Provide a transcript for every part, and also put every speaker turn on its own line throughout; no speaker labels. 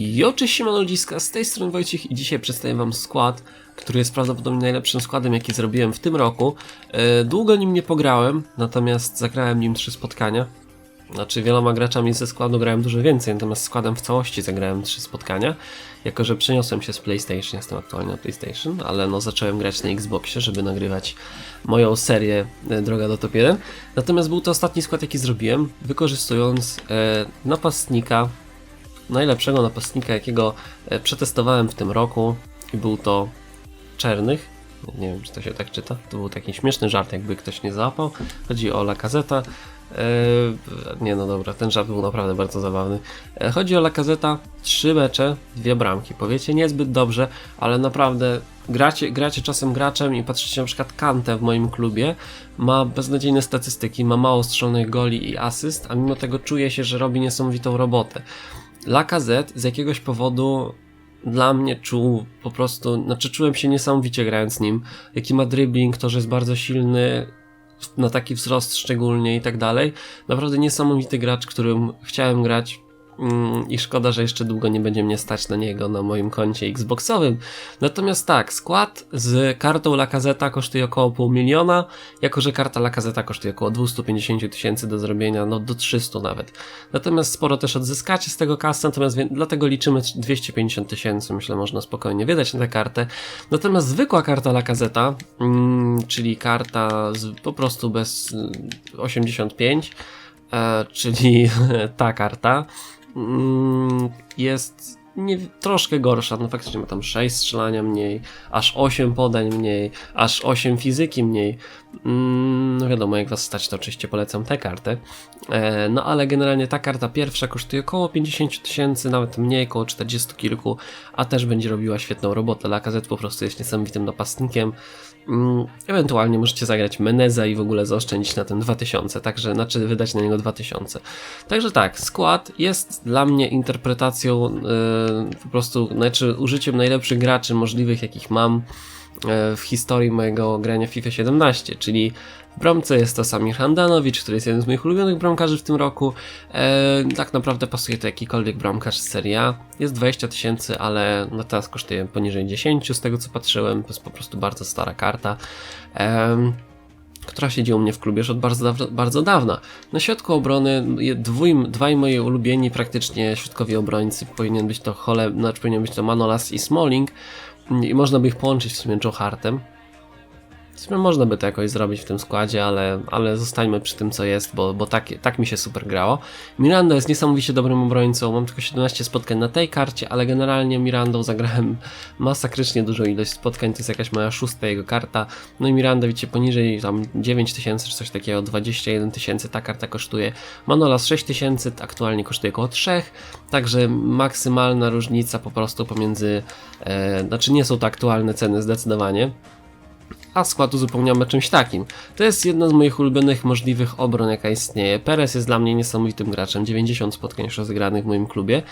Jo, cześć siemano ludziska, z tej strony Wojciech i dzisiaj przedstawię wam skład, który jest prawdopodobnie najlepszym składem jaki zrobiłem w tym roku. E, Długo nim nie pograłem, natomiast zagrałem nim trzy spotkania. Znaczy wieloma graczami ze składu grałem dużo więcej, natomiast składem w całości zagrałem trzy spotkania. Jako, że przeniosłem się z PlayStation, jestem aktualnie na PlayStation, ale no zacząłem grać na Xboxie, żeby nagrywać moją serię e, Droga do Top 1. Natomiast był to ostatni skład jaki zrobiłem, wykorzystując e, napastnika najlepszego napastnika, jakiego e, przetestowałem w tym roku i był to Czernych. Nie wiem, czy to się tak czyta. To był taki śmieszny żart, jakby ktoś nie załapał. Chodzi o Lakazeta. Eee, nie no dobra, ten żart był naprawdę bardzo zabawny. E, chodzi o Lakazeta, trzy mecze, dwie bramki. Powiecie niezbyt dobrze, ale naprawdę gracie, gracie czasem graczem i patrzycie na przykład Kantę w moim klubie, ma beznadziejne statystyki, ma mało strzelonych goli i asyst, a mimo tego czuje się, że robi niesamowitą robotę. Lacazette z jakiegoś powodu dla mnie czuł po prostu, znaczy czułem się niesamowicie grając nim. Jaki ma dribbling, to, że jest bardzo silny na taki wzrost szczególnie i tak dalej. Naprawdę niesamowity gracz, którym chciałem grać i szkoda, że jeszcze długo nie będzie mnie stać na niego na moim koncie Xboxowym. Natomiast tak, skład z kartą Lakazeta kosztuje około pół miliona, jako że karta Lakazeta kosztuje około 250 tysięcy do zrobienia, no do 300 nawet. Natomiast sporo też odzyskacie z tego kasy, natomiast dlatego liczymy 250 tysięcy, myślę, można spokojnie wydać na tę kartę. Natomiast zwykła karta Lakazeta, mm, czyli karta z, po prostu bez 85, e, czyli ta karta, Mm, jest nie, troszkę gorsza. No faktycznie ma tam 6 strzelania mniej, aż 8 podań mniej, aż 8 fizyki mniej. Mm, no wiadomo, jak was stać, to oczywiście polecam tę kartę. E, no ale generalnie ta karta pierwsza kosztuje około 50 tysięcy, nawet mniej, około 40 kilku, a też będzie robiła świetną robotę. Lakazet po prostu jest niesamowitym napastnikiem. Mm, ewentualnie możecie zagrać Meneza i w ogóle zaoszczędzić na ten 2000, także znaczy wydać na niego 2000. Także tak, skład jest dla mnie interpretacją yy, po prostu, znaczy użyciem najlepszych graczy możliwych jakich mam w historii mojego grania FIFA 17, czyli w bramce jest to Samir Handanowicz, który jest jednym z moich ulubionych bramkarzy w tym roku. E, tak naprawdę pasuje to jakikolwiek bramkarz z Serie A. Jest 20 tysięcy, ale no teraz kosztuje poniżej 10 z tego co patrzyłem. To jest po prostu bardzo stara karta. E, która siedzi u mnie w klubie już od bardzo, bardzo dawna. Na środku obrony dwój, dwaj moi ulubieni praktycznie środkowi obrońcy powinien być to Hole, znaczy powinien być to Manolas i Smalling i można by ich połączyć w sumie Joe Hartem. W sumie można by to jakoś zrobić w tym składzie, ale, ale zostańmy przy tym co jest, bo, bo tak, tak mi się super grało. Miranda jest niesamowicie dobrym obrońcą, mam tylko 17 spotkań na tej karcie, ale generalnie Mirandą zagrałem masakrycznie dużą ilość spotkań, to jest jakaś moja szósta jego karta. No i Miranda widzicie poniżej tam 9 tysięcy czy coś takiego, 21 tysięcy ta karta kosztuje. Manolas 6 tysięcy, aktualnie kosztuje około 3, także maksymalna różnica po prostu pomiędzy, e, znaczy nie są to aktualne ceny zdecydowanie a skład uzupełniamy czymś takim. To jest jedna z moich ulubionych możliwych obron, jaka istnieje. Perez jest dla mnie niesamowitym graczem, 90 spotkań już rozegranych w moim klubie.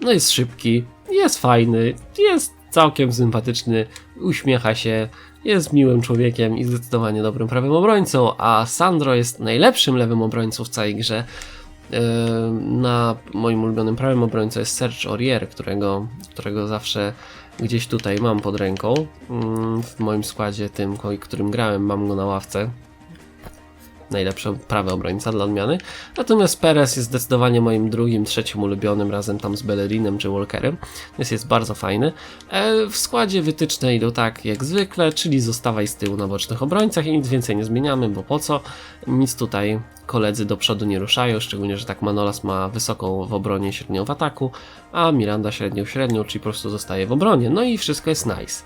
No jest szybki, jest fajny, jest całkiem sympatyczny, uśmiecha się, jest miłym człowiekiem i zdecydowanie dobrym prawym obrońcą, a Sandro jest najlepszym lewym obrońcą w całej grze. Yy, na moim ulubionym prawym obrońcą jest Serge Aurier, którego, którego zawsze gdzieś tutaj mam pod ręką. Mm, w moim składzie, tym, którym grałem, mam go na ławce. Najlepszy prawy obrońca dla odmiany. Natomiast Perez jest zdecydowanie moim drugim, trzecim ulubionym razem tam z Bellerinem czy Walkerem. Jest, jest bardzo fajny. E, w składzie wytyczne idą tak jak zwykle, czyli zostawaj z tyłu na bocznych obrońcach i nic więcej nie zmieniamy, bo po co? Nic tutaj koledzy do przodu nie ruszają, szczególnie, że tak Manolas ma wysoką w obronie, średnią w ataku, a Miranda średnią, średnią, czyli po prostu zostaje w obronie. No i wszystko jest nice.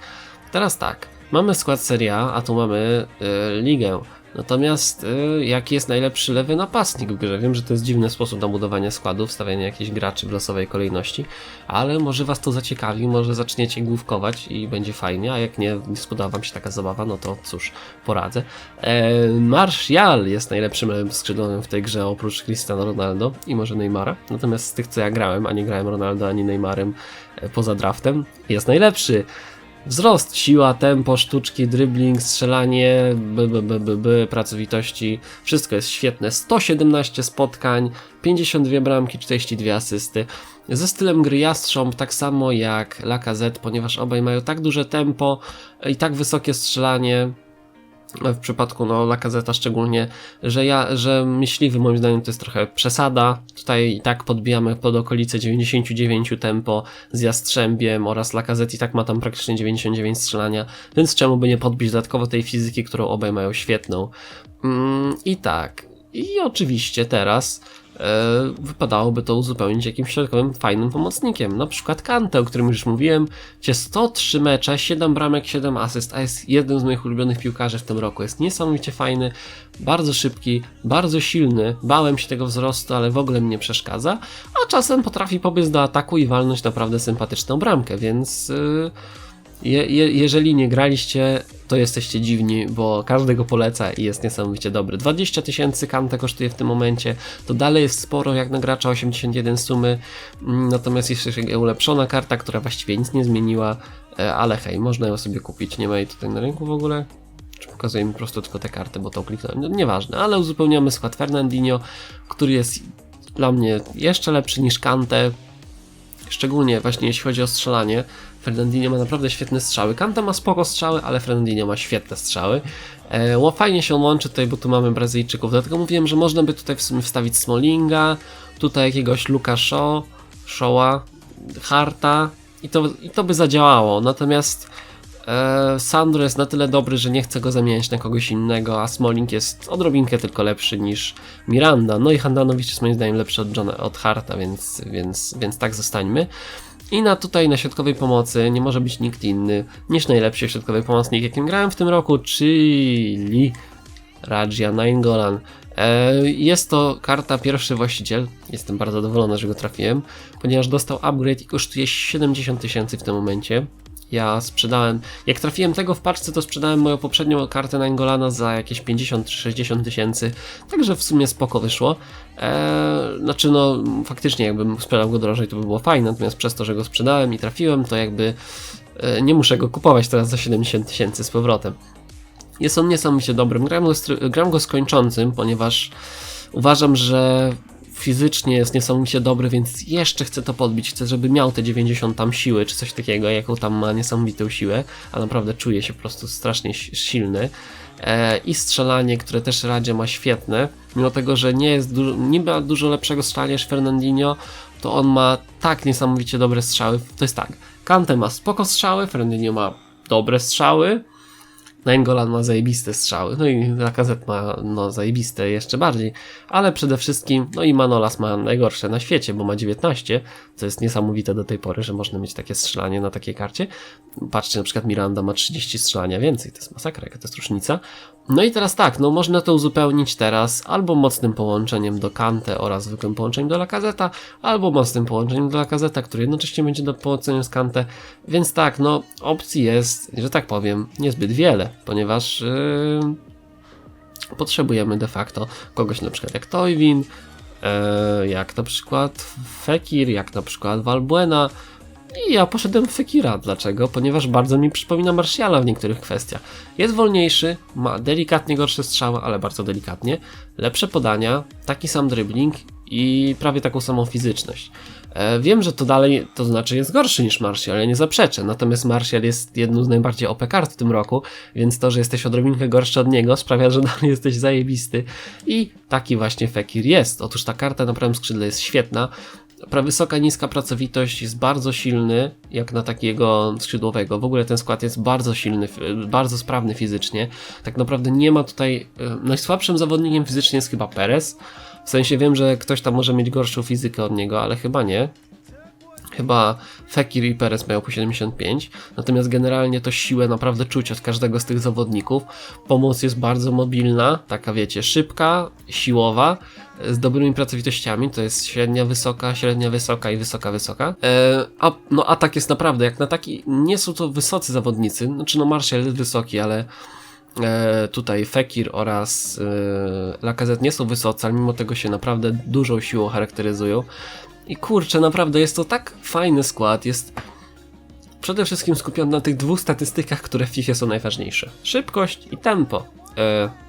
Teraz tak, mamy skład Serie A, a tu mamy yy, ligę. Natomiast y, jaki jest najlepszy lewy napastnik w grze? Wiem, że to jest dziwny sposób na budowanie składów, stawianie jakichś graczy w losowej kolejności, ale może was to zaciekawi, może zaczniecie główkować i będzie fajnie, a jak nie, spodoba wam się taka zabawa, no to cóż, poradzę. E, Martial jest najlepszym lewym skrzydłowym w tej grze oprócz Cristiano Ronaldo i może Neymara. Natomiast z tych co ja grałem, a nie grałem Ronaldo ani Neymarem e, poza draftem, jest najlepszy. Wzrost, siła, tempo, sztuczki, dribbling, strzelanie, b, b, b, b, b, pracowitości, wszystko jest świetne. 117 spotkań, 52 bramki, 42 asysty. Ze stylem gry Jastrząb tak samo jak Lacazette, ponieważ obaj mają tak duże tempo i tak wysokie strzelanie, w przypadku no, Lakazeta szczególnie, że ja, że myśliwy moim zdaniem to jest trochę przesada. Tutaj i tak podbijamy pod okolice 99 tempo z Jastrzębiem oraz Lakazet i tak ma tam praktycznie 99 strzelania, więc czemu by nie podbić dodatkowo tej fizyki, którą obaj mają świetną. Mm, I tak. I oczywiście teraz wypadałoby to uzupełnić jakimś środkowym, fajnym pomocnikiem. Na przykład Kante, o którym już mówiłem, gdzie 103 mecze, 7 bramek, 7 asyst, a jest jednym z moich ulubionych piłkarzy w tym roku. Jest niesamowicie fajny, bardzo szybki, bardzo silny. Bałem się tego wzrostu, ale w ogóle mi nie przeszkadza, a czasem potrafi pobiec do ataku i walnąć naprawdę sympatyczną bramkę, więc... Yy, je, je, jeżeli nie graliście, to jesteście dziwni, bo każdy go poleca i jest niesamowicie dobry. 20 tysięcy Kante kosztuje w tym momencie, to dalej jest sporo jak na gracza 81 sumy, mm, natomiast jest jeszcze ulepszona karta, która właściwie nic nie zmieniła, e, ale hej, można ją sobie kupić, nie ma jej tutaj na rynku w ogóle. Czy pokazuję mi po prostu tylko te karty, bo to kliknąłem, no, nieważne, ale uzupełniamy skład Fernandinho, który jest dla mnie jeszcze lepszy niż Kante, szczególnie właśnie jeśli chodzi o strzelanie. Fernandinho ma naprawdę świetne strzały. Kanta ma spoko strzały, ale Fernandinho ma świetne strzały. E, fajnie się on łączy tutaj, bo tu mamy Brazylijczyków. Dlatego mówiłem, że można by tutaj w sumie wstawić Smallinga, tutaj jakiegoś Luka Shaw, Shawa, Harta i to, i to by zadziałało. Natomiast e, Sandro jest na tyle dobry, że nie chce go zamieniać na kogoś innego, a Smalling jest odrobinkę tylko lepszy niż Miranda. No i Handanowicz jest moim zdaniem lepszy od, Johna, od Harta, więc, więc, więc tak zostańmy. I na tutaj na środkowej pomocy nie może być nikt inny niż najlepszy środkowy pomocnik, jakim grałem w tym roku, czyli Rajia Nainggolan. E, jest to karta pierwszy właściciel. Jestem bardzo zadowolony, że go trafiłem, ponieważ dostał upgrade i kosztuje 70 tysięcy w tym momencie. Ja sprzedałem, jak trafiłem tego w paczce, to sprzedałem moją poprzednią kartę Naingolana za jakieś 50 czy 60 tysięcy, także w sumie spoko wyszło. Eee, znaczy no, faktycznie jakbym sprzedał go drożej, to by było fajne, natomiast przez to, że go sprzedałem i trafiłem, to jakby e, nie muszę go kupować teraz za 70 tysięcy z powrotem. Jest on niesamowicie dobrym, gram go, gram go skończącym, ponieważ uważam, że fizycznie jest niesamowicie dobry, więc jeszcze chcę to podbić. Chcę, żeby miał te 90 tam siły, czy coś takiego, jaką tam ma niesamowitą siłę, a naprawdę czuje się po prostu strasznie silny. E, I strzelanie, które też Radzie ma świetne, mimo tego, że nie jest dużo, ma dużo lepszego strzelania niż Fernandinho, to on ma tak niesamowicie dobre strzały. To jest tak, Kante ma spoko strzały, Fernandinho ma dobre strzały, Nainggolan ma zajebiste strzały, no i Lacazette ma no, zajebiste jeszcze bardziej, ale przede wszystkim, no i Manolas ma najgorsze na świecie, bo ma 19, co jest niesamowite do tej pory, że można mieć takie strzelanie na takiej karcie. Patrzcie, na przykład Miranda ma 30 strzelania więcej, to jest masakra, jaka to jest różnica. No i teraz tak, no można to uzupełnić teraz albo mocnym połączeniem do Kante oraz zwykłym połączeniem do Lacazeta, albo mocnym połączeniem do Lacazeta, który jednocześnie będzie do połączenia z Kante, więc tak, no opcji jest, że tak powiem, niezbyt wiele, ponieważ yy, potrzebujemy de facto kogoś na przykład jak Toywin, yy, jak na przykład Fekir, jak na przykład Valbuena, i ja poszedłem w Fekira. Dlaczego? Ponieważ bardzo mi przypomina Martiala w niektórych kwestiach. Jest wolniejszy, ma delikatnie gorsze strzały, ale bardzo delikatnie, lepsze podania, taki sam dribbling i prawie taką samą fizyczność. E, wiem, że to dalej, to znaczy jest gorszy niż Martial, ale nie zaprzeczę. Natomiast Martial jest jedną z najbardziej OP kart w tym roku, więc to, że jesteś odrobinkę gorszy od niego sprawia, że dalej jesteś zajebisty. I taki właśnie Fekir jest. Otóż ta karta na prawym skrzydle jest świetna. Wysoka, niska pracowitość jest bardzo silny, jak na takiego skrzydłowego. W ogóle ten skład jest bardzo silny, bardzo sprawny fizycznie. Tak naprawdę nie ma tutaj. E, najsłabszym zawodnikiem fizycznie jest chyba Perez. W sensie wiem, że ktoś tam może mieć gorszą fizykę od niego, ale chyba nie. Chyba Fekir i Perez mają po 75, natomiast generalnie to siłę naprawdę czuć od każdego z tych zawodników. Pomoc jest bardzo mobilna, taka wiecie, szybka, siłowa, z dobrymi pracowitościami, to jest średnia, wysoka, średnia, wysoka i wysoka, wysoka. E, a, no atak jest naprawdę, jak na taki, nie są to wysocy zawodnicy, znaczy no Marshall jest wysoki, ale e, tutaj Fekir oraz e, Lacazette nie są wysocy, ale mimo tego się naprawdę dużą siłą charakteryzują. I kurczę, naprawdę jest to tak fajny skład, jest przede wszystkim skupiony na tych dwóch statystykach, które w FIFA są najważniejsze. Szybkość i tempo. E,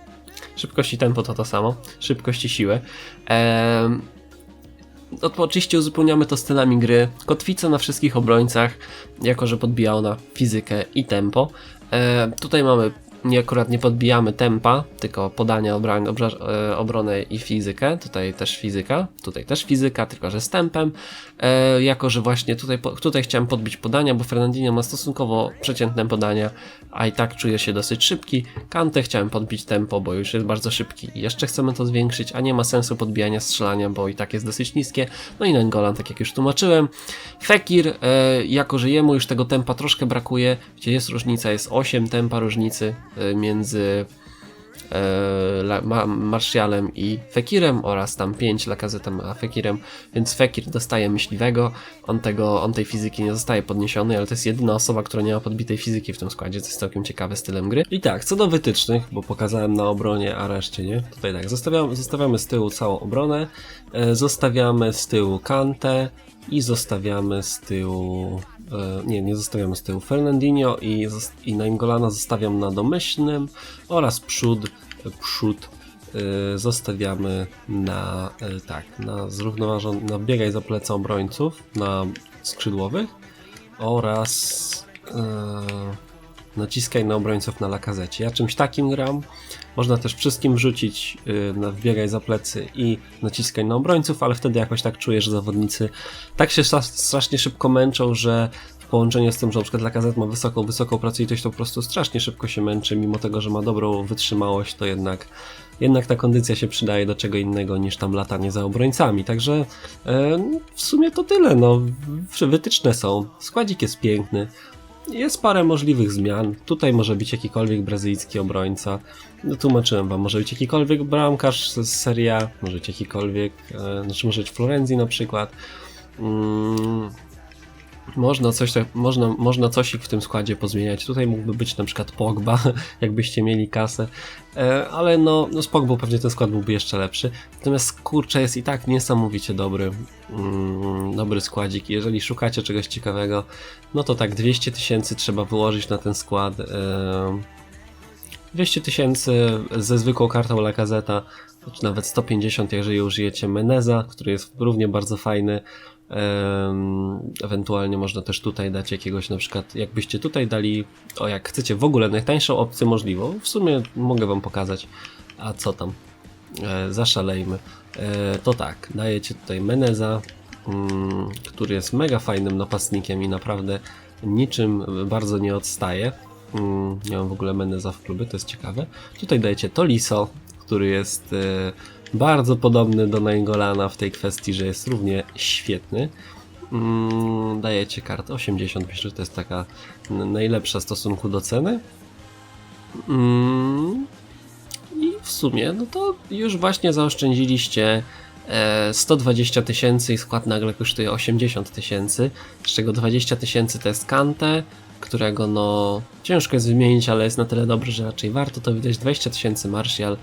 szybkość i tempo to to samo. Szybkość i siłę. E, no oczywiście uzupełniamy to stylami gry. Kotwica na wszystkich obrońcach, jako że podbija ona fizykę i tempo. Tutaj mamy, nie akurat nie podbijamy tempa, tylko podania, obra, obra, e, obronę i fizykę. Tutaj też fizyka, tutaj też fizyka, tylko że z tempem. E, jako że właśnie tutaj, tutaj chciałem podbić podania, bo Fernandinho ma stosunkowo przeciętne podania, a i tak czuje się dosyć szybki. Kantę chciałem podbić tempo, bo już jest bardzo szybki i jeszcze chcemy to zwiększyć, a nie ma sensu podbijania strzelania, bo i tak jest dosyć niskie. No i Nengolan, tak jak już tłumaczyłem. Fekir, e, jako że jemu już tego tempa troszkę brakuje, gdzie jest różnica, jest 8 tempa różnicy między e, La- Ma- Martialem i Fekirem oraz tam 5 Lakazetem a Fekirem, więc Fekir dostaje myśliwego, on, tego, on tej fizyki nie zostaje podniesiony, ale to jest jedyna osoba, która nie ma podbitej fizyki w tym składzie, co jest całkiem ciekawe stylem gry. I tak, co do wytycznych, bo pokazałem na obronie, a reszcie nie, tutaj tak, zostawiamy, zostawiamy z tyłu całą obronę, e, zostawiamy z tyłu Kantę i zostawiamy z tyłu E, nie, nie zostawiamy z tyłu Fernandinho i, i Naingolana zostawiam na domyślnym oraz przód, e, przód e, zostawiamy na e, tak, na zrównoważony, na biegaj za plecą obrońców, na skrzydłowych oraz e, naciskaj na obrońców na lakazecie. Ja czymś takim gram. Można też wszystkim wrzucić y, na wbiegaj za plecy i naciskaj na obrońców, ale wtedy jakoś tak czuję, że zawodnicy tak się stra- strasznie szybko męczą, że w połączeniu z tym, że na przykład Lacazette ma wysoką, wysoką ktoś to po prostu strasznie szybko się męczy, mimo tego, że ma dobrą wytrzymałość, to jednak jednak ta kondycja się przydaje do czego innego niż tam latanie za obrońcami. Także e, w sumie to tyle. No, wytyczne są. Składzik jest piękny. Jest parę możliwych zmian. Tutaj może być jakikolwiek brazylijski obrońca. No, tłumaczyłem wam, może być jakikolwiek bramkarz z Serie A, może być jakikolwiek, e, znaczy może być Florencji na przykład. Mm, można coś, tak- można, można coś w tym składzie pozmieniać. Tutaj mógłby być na przykład Pogba, jakbyście mieli kasę, e, ale no, no z Pogbą pewnie ten skład byłby jeszcze lepszy. Natomiast kurczę jest i tak niesamowicie dobry, mm, dobry składzik. Jeżeli szukacie czegoś ciekawego, no to tak 200 tysięcy trzeba wyłożyć na ten skład. E, 200 tysięcy ze zwykłą kartą Lakazeta, czy nawet 150, jeżeli użyjecie Meneza, który jest równie bardzo fajny. Ewentualnie można też tutaj dać jakiegoś, na przykład, jakbyście tutaj dali, o jak chcecie w ogóle najtańszą opcję możliwą, w sumie mogę Wam pokazać, a co tam, e, zaszalejmy. E, to tak, dajecie tutaj Meneza, mm, który jest mega fajnym napastnikiem i naprawdę niczym bardzo nie odstaje. Mm, nie mam w ogóle Meneza w klubie, to jest ciekawe. Tutaj dajecie Toliso, który jest e, bardzo podobny do Naingolana w tej kwestii, że jest równie świetny. Mm, dajecie kartę 80, myślę, że to jest taka najlepsza w stosunku do ceny. Mm, I w sumie, no to już właśnie zaoszczędziliście e, 120 tysięcy i skład nagle kosztuje 80 tysięcy, z czego 20 tysięcy to jest Kante, którego no ciężko jest wymienić, ale jest na tyle dobry, że raczej warto to wydać 20 tysięcy Martial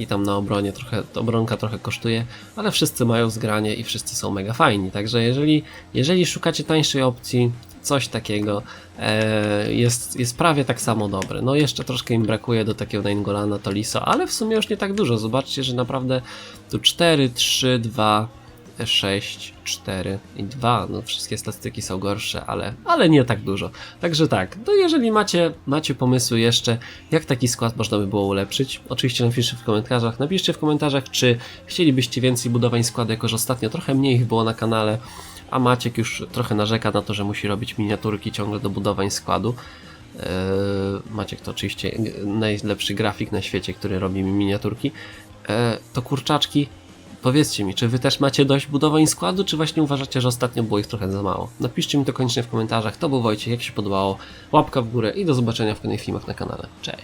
i tam na obronie trochę, obronka trochę kosztuje, ale wszyscy mają zgranie i wszyscy są mega fajni, także jeżeli, jeżeli szukacie tańszej opcji, coś takiego e, jest, jest prawie tak samo dobre. No jeszcze troszkę im brakuje do takiego Naingolana Toliso, ale w sumie już nie tak dużo. Zobaczcie, że naprawdę tu 4, 3, 2, 6, 4 i 2. No wszystkie statystyki są gorsze, ale, ale nie tak dużo. Także tak, no jeżeli macie, macie pomysły jeszcze, jak taki skład można by było ulepszyć, oczywiście napiszcie w komentarzach. Napiszcie w komentarzach, czy chcielibyście więcej budowań składu, jako że ostatnio trochę mniej ich było na kanale, a Maciek już trochę narzeka na to, że musi robić miniaturki ciągle do budowań składu. Eee, Maciek to oczywiście najlepszy grafik na świecie, który robi mi miniaturki. Eee, to kurczaczki, powiedzcie mi, czy wy też macie dość budowań składu, czy właśnie uważacie, że ostatnio było ich trochę za mało? Napiszcie mi to koniecznie w komentarzach. To był Wojciech, jak się podobało, łapka w górę i do zobaczenia w kolejnych filmach na kanale. Cześć!